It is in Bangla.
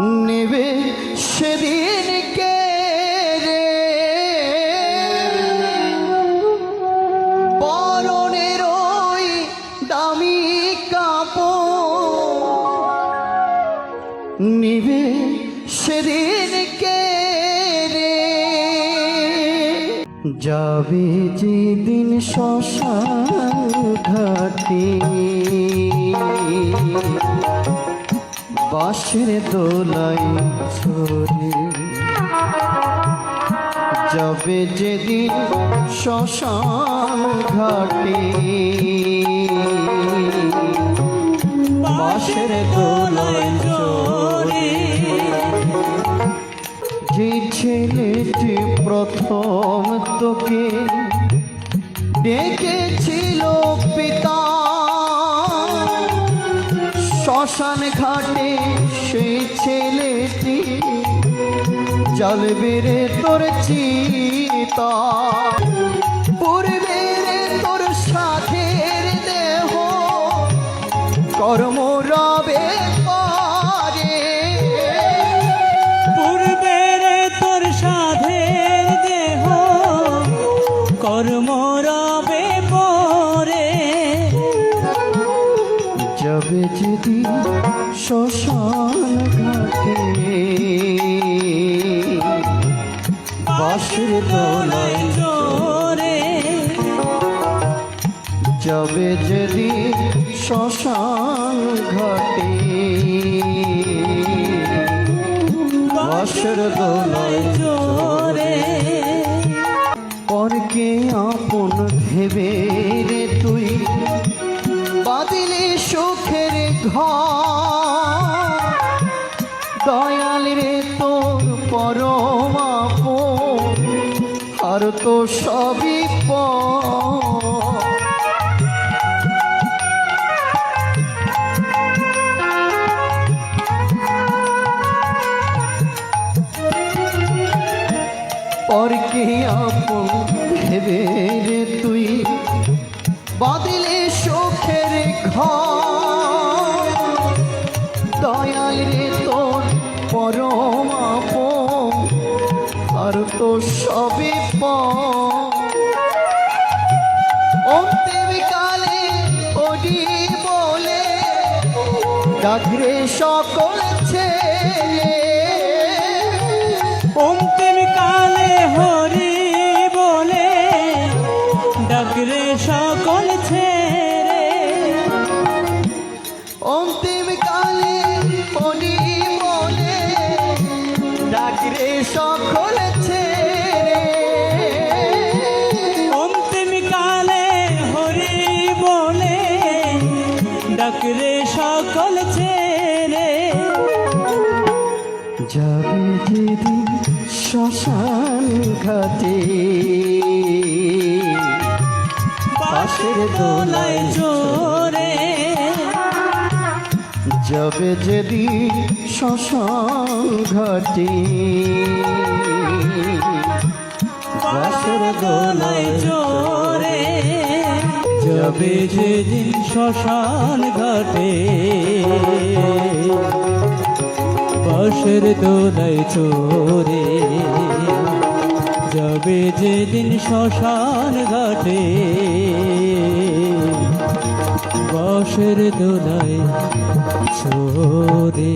নেবে সেদিন কে রে? বরণের ওই দামি কাপড় নেবে সেদিন কে রে? যাবে যেদিন শশা ঘাটে। বাঁশের দোলাই ছড়ে যাবে যেদিন শ্মশান ঘাটে। বাঁশের দোলাই চড়ে যে ছেলেটি প্রথম তোকে ডেকেছিল পিতা। শ্মশান ঘাটে সেই ছেলেটি জল বেড়ে তোর চিতা পূর্বে তোর সাথের দেহ। কর্ম রবে যাবে যদি শ্মশান ঘাটে। বাসের দোলায় জোরে যাবে যদি শ্মশান ঘাটে। বাসের দোলায় জোরে। পরকে আপন ভেবে দয়াল রে তোর পরম আপন, আর তো সবই পর। পরকে আপন ভেবে রে তুই? বাদিলে সুখের ঘর। দয়াল তোর পরম আর তো অন্তিম কালে ওডি বলে ডাকরে সকল ছেলে। অন্তিম কালে হরি বলে ডাকরে সকল ছেড়ে ডাকরে সকল ছেড়ে। অন্তিম কালে হরি বলে ডাকরে সকল ছেড়ে। যাবে যেদিন শ্মশান ঘাটে। বাসের দোলায় জোরে যাবে যেদিন শ্মশান ঘাটে। বাসের দোলায় জোরে যাবে যেদিন শ্মশান ঘাটে। বাসের দোলায় চোরে যাবে যেদিন শ্মশান ঘাটে। বাঁশের দোলায় ছোদে